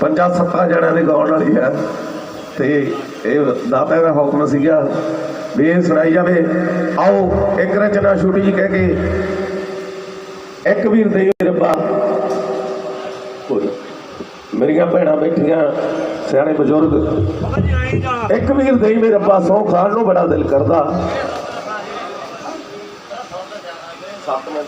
ਪੰਜਾਂ ਸੱਤਾਂ ਜਣਿਆਂ ਦੀ ਗਾਉਣ ਵਾਲੀ ਹੈ। ਤੇ ਇਹ ਦਾਤਾ ਦਾ ਹੁਕਮ ਸੀਗਾ ਵੀ ਇਹ ਸੁਣਾਈ ਜਾਵੇ। ਆਓ, ਇੱਕ ਰਚਨਾ ਛੋਟੀ ਜੀ ਕਹਿ ਕੇ ਇੱਕ ਵੀਰ ਦੇ ਰੱਬਾ। ਮੇਰੀਆਂ ਭੈਣਾਂ ਬੈਠੀਆਂ, ਸਿਆਣੇ ਬਜ਼ੁਰਗ। ਇੱਕ ਵੀਰ ਦੇ ਮੇਰੇ ਰੱਬਾ, ਸੌ ਖਾਣ ਨੂੰ ਬੜਾ ਦਿਲ ਕਰਦਾ। ਸੱਤ ਮਿੰਟ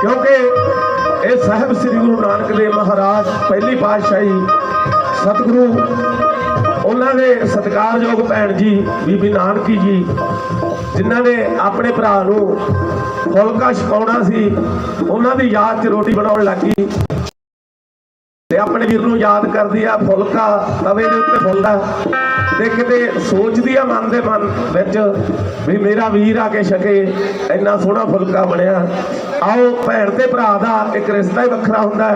ਕਿਉਂਕਿ ਇਹ ਸਾਹਿਬ ਸ੍ਰੀ ਗੁਰੂ ਨਾਨਕ ਦੇਵ ਮਹਾਰਾਜ ਪਹਿਲੀ ਪਾਤਸ਼ਾਹੀ ਸਤਿਗੁਰੂ, ਉਹਨਾਂ ਦੇ ਸਤਿਕਾਰਯੋਗ ਭੈਣ ਜੀ, ਬੀਬੀ ਨਾਨਕੀ ਜੀ, ਜਿਨ੍ਹਾਂ ਨੇ ਆਪਣੇ ਭਰਾ ਨੂੰ ਫੁਲਕਾ ਛਕਾਉਣਾ ਸੀ, ਉਹਨਾਂ ਦੀ ਯਾਦ 'ਚ ਰੋਟੀ ਬਣਾਉਣ ਲੱਗੀ ਤੇ ਆਪਣੇ ਵੀਰ ਨੂੰ ਯਾਦ ਕਰਦੀ ਆ, ਫੁਲਕਾ ਤਵੇ ਦੇ ਉੱਤੇ ਫੁੱਲਦਾ। ਤੇ ਕਿਤੇ ਸੋਚਦੀ ਆ ਮਨ ਦੇ ਮਨ ਵਿੱਚ ਵੀ ਮੇਰਾ ਵੀਰ ਆ ਕੇ ਛਕੇ, ਇੰਨਾ ਸੋਹਣਾ ਫੁਲਕਾ ਬਣਿਆ। ਆਓ, ਭੈਣ ਤੇ ਭਰਾ ਦਾ ਇੱਕ ਰਿਸ਼ਤਾ ਹੀ ਵੱਖਰਾ ਹੁੰਦਾ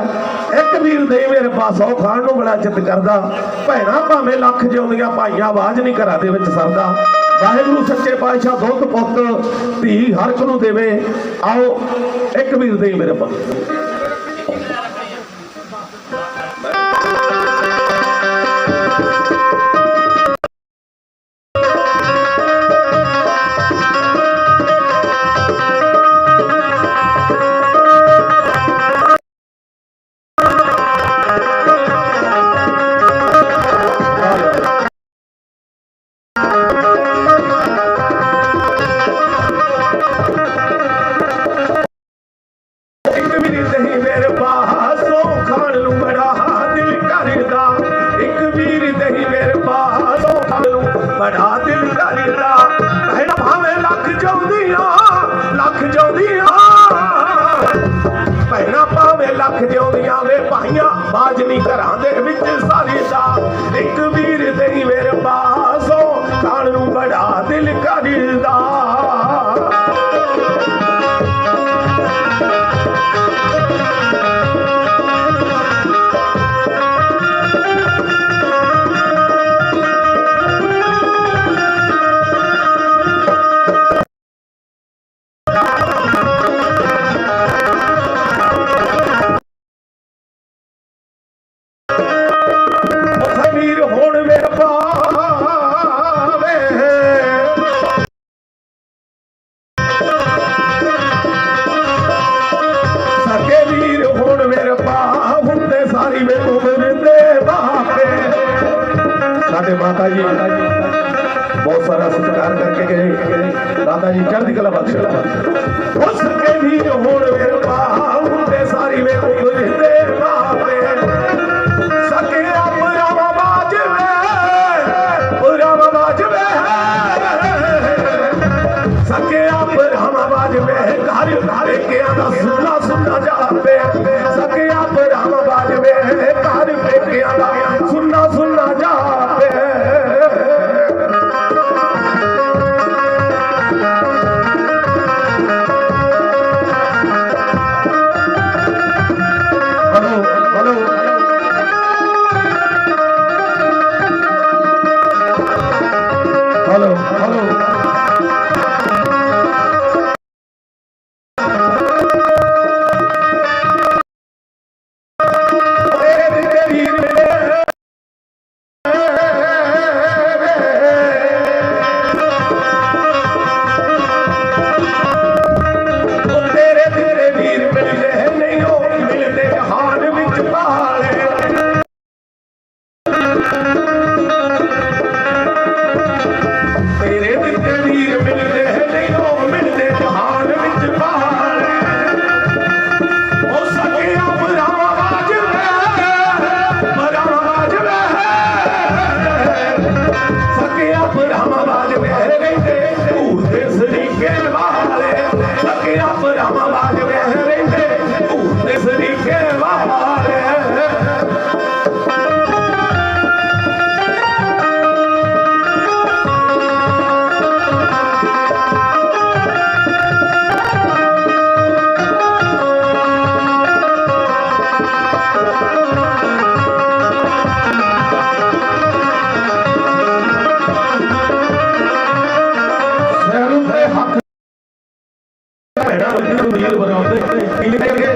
ਇੱਕ ਵੀਰ ਦੇ ਮੇਰੇ ਪਾਸੋਂ ਖਾਣ ਨੂੰ ਬੜਾ ਚਿੱਤ ਕਰਦਾ। ਭੈਣਾ ਭਾਵੇਂ ਲੱਖ ਜਿਉਂਦੀਆਂ ਭਾਈਆਂ ਆਵਾਜ਼ ਨਹੀਂ ਘਰਾਂ ਦੇ ਵਿੱਚ ਸਰਦਾ। ਵਾਹਿਗੁਰੂ ਸੱਚੇ ਪਾਤਸ਼ਾਹ ਦੁੱਧ, ਪੁੱਤ, ਧੀ ਹਰ ਇੱਕ ਨੂੰ ਦੇਵੇ। ਆਓ, ਇੱਕ ਵੀਰ ਦੇ ਮੇਰੇ ਪਾਸ ਭਾਈਆਂ ਸਾਡੇ ਮਾਤਾ ਜੀ। ਬਹੁਤ ਸਾਰਾ ਸਤਿਕਾਰ ਕਰਕੇ ਗਏ। ਮਾਤਾ ਜੀ ਚੜ੍ਹਦੀ ਕਲਾ ਬਖਸ਼ ਉਸ ਕੇ ਵੀਰ ਹੁਣ ਮੇਰੇ ਹੁੰਦੇ ਸਾਰੀ ਮੈਨੂੰ ਮਿਲਦੇ ਬਾਪੇ ਸਕੇ ਆਪਣਾ ਬਾਜਵੇ ਪੂਰਾ ਬਾਜਵੇ ਸਕੇ ਆਪਣਾ ਬਾਜਵੇ ਘਰ ਘਰ ਕੇ ਆਂਦਾ ਸੁਣਾ ਸੁਣਾ ਜਾਵੇ ਹੱਕ ਭੈੜਾ ਲੱਗਣ ਨੂੰ ਨੀਲ ਬਣਾਉਂਦੇ ਕਿਲੇ ਕਰਕੇ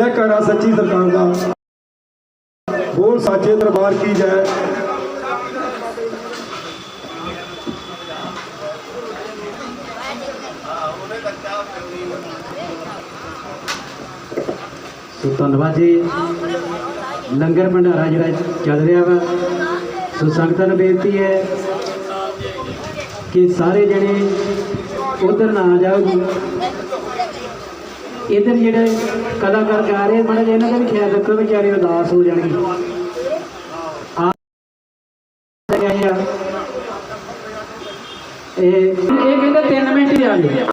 ਜੈ ਕਾਰਾ ਸੱਚੀ ਸਰਕਾਰ ਦਾ। ਬੋਲ ਸੱਚੇ ਦਰਬਾਰ ਕੀ ਜੈ। ਸੋ ਧੰਨਵਾਦ ਜੀ। ਲੰਗਰ ਭੰਡਾਰਾ ਜਿਹੜਾ ਚੱਲ ਰਿਹਾ ਵਾ, ਸੋ ਸੰਗਤਾਂ ਨੂੰ ਬੇਨਤੀ ਹੈ ਕਿ ਸਾਰੇ ਜਣੇ ਉਧਰ ਨਾ ਜਾਓ ਇਧਰ ਜਿਹੜੇ ਕਲਾਕਾਰ ਗਾ ਰਹੇ, ਮੜਾ ਇਹਨਾਂ ਦਾ ਵੀ ਖਿਆਲ ਰੱਖੋ ਵਿਚਾਰੇ ਉਦਾਸ ਹੋ ਜਾਣਗੇ। ਇਹ ਇਹ ਕਹਿੰਦਾ 3 ਮਿੰਟ ਹੀ ਆ ਗਏ।